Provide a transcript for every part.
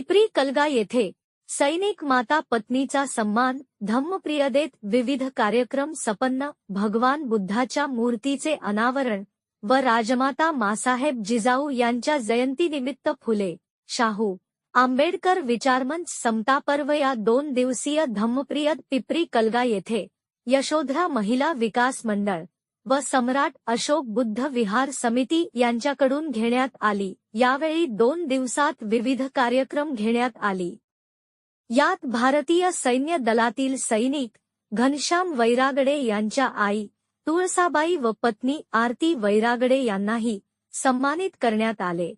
पिपरी कलगा येथे सैनिक माता पत्नीचा सन्मान धम्मप्रियदेत विविध कार्यक्रम संपन्न भगवान बुद्धाच्या मूर्तीचे अनावरण व राजमाता मासाहेब जिजाऊ यांच्या जयंतीनिमित्त फुले. शाहू आंबेडकर विचारमंच समतापर्व या दोन दिवसीय धम्मप्रियद पिपरी कलगा येथे यशोधरा महिला विकास मंडळ व सम्राट अशोक बुद्ध विहार समिती यांच्याकडून घेण्यात आली. यावेळी दोन दिवसात विविध कार्यक्रम घेण्यात आली. यात भारतीय सैन्य दलातील सैनिक घनश्याम वैरागडे यांच्या आई तुळसाबाई व पत्नी आरती वैरागडे यांनाही सन्मानित करण्यात आले.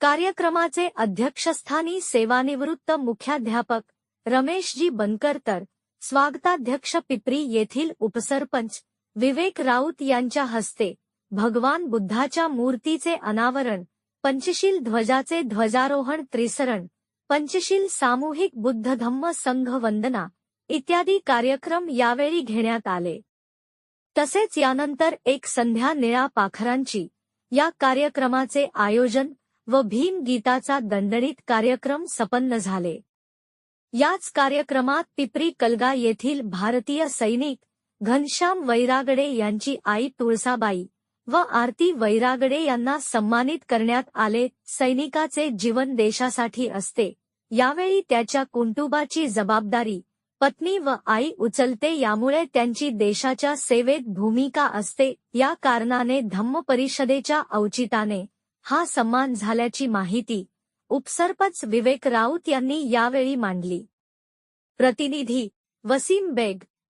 कार्यक्रमाचे अध्यक्षस्थानी सेवानिवृत्त मुख्याध्यापक रमेशजी बनकर तर स्वागताध्यक्ष पिपरी येथील उपसरपंच विवेक राऊत यांच्या हस्ते भगवान बुद्धाच्या मूर्तीचे अनावरण पंचशील ध्वजाचे ध्वजारोहण त्रिसरण पंचशील सामूहिक बुद्ध धम्म संघ वंदना इत्यादी कार्यक्रम यावेळी घेण्यात आले. तसेच यानंतर एक संध्या निळा पाखरांची या कार्यक्रमाचे आयोजन व भीम गीताचा दणदणीत कार्यक्रम संपन्न झाले. याच कार्यक्रमात पिपरी कलगा येथील भारतीय सैनिक घनश्याम वैरागडे यांची आई तुळसाबाई व आरती वैरागडे यांना सन्मानित करण्यात आले. सैनिकाचे जीवन देशासाठी असते. यावेळी त्याच्या कुंटुबाची जबाबदारी पत्नी व आई उचलते यामुळे त्यांची देशाच्या सेवेत भूमिका असते. या कारणाने धम्म परिषदेच्या औचिताने हा सन्मान झाल्याची माहिती उपसरपंच विवेक राऊत यांनी यावेळी मांडली. प्रतिनिधी Wasim Baig